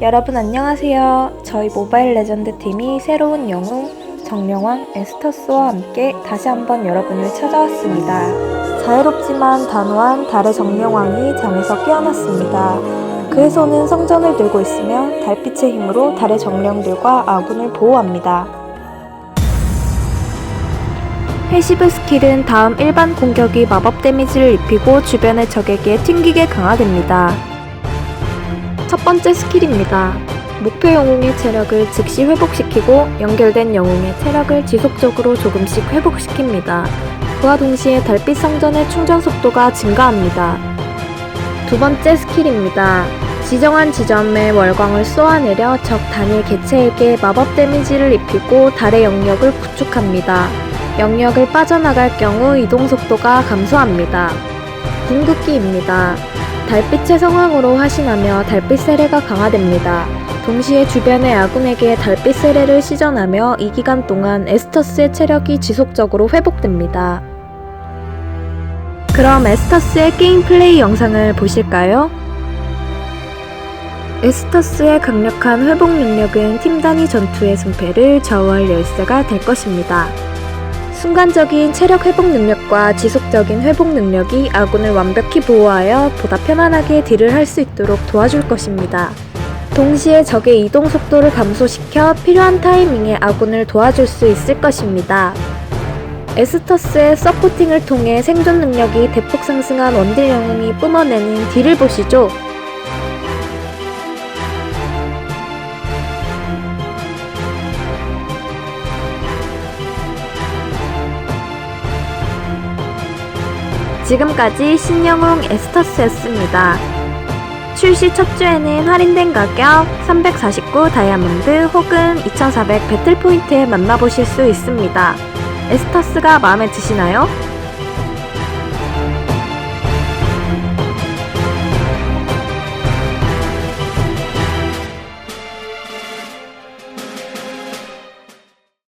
여러분 안녕하세요. 저희 모바일 레전드 팀이 새로운 영웅 정령왕 에스터스와 함께 다시 한번 여러분을 찾아왔습니다. 자유롭지만 단호한 달의 정령왕이 잠에서 깨어났습니다. 그의 손은 성전을 들고 있으며 달빛의 힘으로 달의 정령들과 아군을 보호합니다. 패시브 스킬은 다음 일반 공격이 마법 데미지를 입히고 주변의 적에게 튕기게 강화됩니다. 첫 번째 스킬입니다. 목표 영웅의 체력을 즉시 회복시키고 연결된 영웅의 체력을 지속적으로 조금씩 회복시킵니다. 그와 동시에 달빛 성전의 충전 속도가 증가합니다. 두 번째 스킬입니다. 지정한 지점에 월광을 쏘아내려 적 단일 개체에게 마법 데미지를 입히고 달의 영역을 구축합니다. 영역을 빠져나갈 경우 이동 속도가 감소합니다. 궁극기입니다. 달빛의 성황으로 화신하며 달빛 세례가 강화됩니다. 동시에 주변의 아군에게 달빛 세례를 시전하며 이 기간 동안 에스터스의 체력이 지속적으로 회복됩니다. 그럼 에스터스의 게임 플레이 영상을 보실까요? 에스터스의 강력한 회복 능력은 팀 단위 전투의 승패를 좌우할 열쇠가 될 것입니다. 순간적인 체력 회복 능력과 지속적인 회복 능력이 아군을 완벽히 보호하여 보다 편안하게 딜을 할 수 있도록 도와줄 것입니다. 동시에 적의 이동 속도를 감소시켜 필요한 타이밍에 아군을 도와줄 수 있을 것입니다. 에스터스의 서포팅을 통해 생존 능력이 대폭 상승한 원딜 영웅이 뿜어내는 딜을 보시죠. 지금까지 신영웅 에스터스였습니다. 출시 첫 주에는 할인된 가격 349 다이아몬드 혹은 2400 배틀 포인트에 만나보실 수 있습니다. 에스터스가 마음에 드시나요?